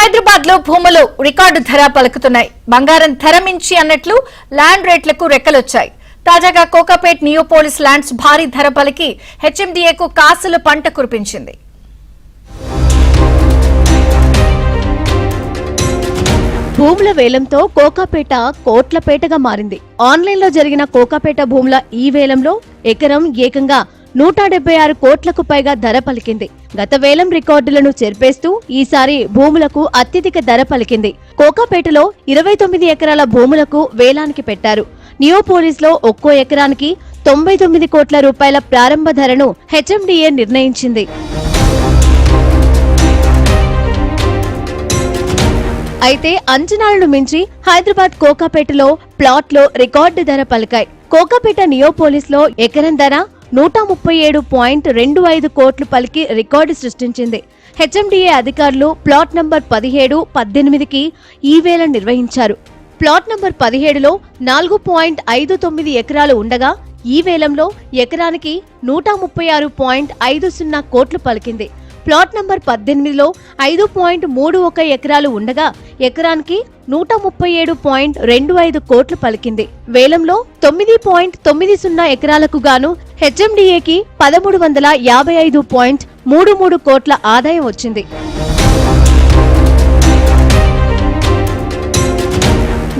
హైదరాబాద్లో భూములు రికార్డు ధర పలుకుతున్నాయి. బంగారం ధర మించి అన్నట్లు ల్యాండ్ రేట్లకు రెక్కలొచ్చాయి. తాజాగా కోకాపేట్ నియోపోలిస్ ల్యాండ్స్ భారీ ధర పలికి హెచ్ఎండిఏకు కాసుల పంట కురిపించింది. భూముల వేలంతో కోకాపేట కోట్లపేటగా మారింది. ఆన్లైన్లో జరిగిన కోకాపేట భూముల ఈ వేలంలో ఎకరం ఏకంగా నూట డెబ్బై ఆరు కోట్లకు పైగా ధర పలికింది. గత వేలం రికార్డులను చెరిపేస్తూ ఈసారి భూములకు అత్యధిక ధర పలికింది. కోకాపేటలో ఇరవై తొమ్మిది ఎకరాల భూములకు వేలానికి పెట్టారు. నియోపోలిస్లో ఒక్కో ఎకరానికి తొంభై తొమ్మిది కోట్ల రూపాయల ప్రారంభ ధరను హెచ్ఎండిఏ నిర్ణయించింది. అయితే అంచనాలను మించి హైదరాబాద్ కోకాపేటలో ప్లాట్లో రికార్డు ధర పలికాయి. కోకాపేట నియోపోలిస్లో ఎకరం ధర నూట ముప్పై ఏడు పాయింట్ రెండు ఐదు కోట్లు పలికి రికార్డు సృష్టించింది. హెచ్ఎండిఏ అధికారులు ప్లాట్ నంబర్ పదిహేడు పద్దెనిమిదికి ఈ నిర్వహించారు. ప్లాట్ నంబర్ పదిహేడులో నాలుగు పాయింట్ ఐదు తొమ్మిది ఎకరాలు ఉండగా ఈ వేలంలో ఎకరానికి నూట ముప్పై ఆరు పాయింట్ ఐదు సున్నా కోట్లు పలికింది. ప్లాట్ నంబర్ పద్దెనిమిదిలో ఐదు పాయింట్ మూడు ఒక ఎకరాలు ఉండగా ఎకరానికి నూట ముప్పై ఏడు పాయింట్ రెండు ఐదు కోట్లు పలికింది. వేలంలో తొమ్మిది పాయింట్ తొమ్మిది సున్నా ఎకరాలకు గాను హెచ్ఎండిఏకి పదమూడు వందల యాభై ఐదు పాయింట్ మూడు మూడు కోట్ల ఆదాయం వచ్చింది.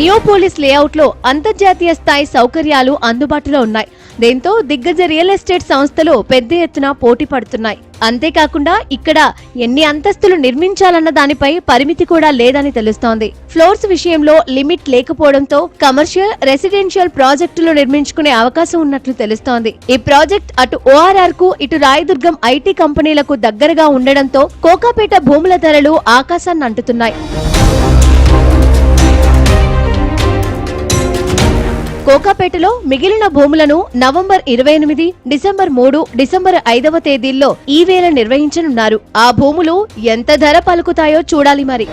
నియోపోలిస్ లేఅవుట్లో అంతర్జాతీయ స్థాయి సౌకర్యాలు అందుబాటులో ఉన్నాయి. దీంతో దిగ్గజ రియల్ ఎస్టేట్ సంస్థలు పెద్ద ఎత్తున పోటీ పడుతున్నాయి. అంతేకాకుండా ఇక్కడ ఎన్ని అంతస్తులు నిర్మించాలన్న దానిపై పరిమితి కూడా లేదని తెలుస్తోంది. ఫ్లోర్స్ విషయంలో లిమిట్ లేకపోవడంతో కమర్షియల్ రెసిడెన్షియల్ ప్రాజెక్టులు నిర్మించుకునే అవకాశం ఉన్నట్లు తెలుస్తోంది. ఈ ప్రాజెక్ట్ అటు ఓఆర్ఆర్కు ఇటు రాయదుర్గం ఐటీ కంపెనీలకు దగ్గరగా ఉండడంతో కోకాపేట భూముల ధరలు ఆకాశాన్ని అంటుతున్నాయి. కోకాపేటలో మిగిలిన భూములను నవంబర్ ఇరవై ఎనిమిది డిసెంబర్ మూడు డిసెంబర్ ఐదవ తేదీల్లో ఈ వేల నిర్వహించనున్నారు. ఆ భూములు ఎంత ధర పలుకుతాయో చూడాలి మరి.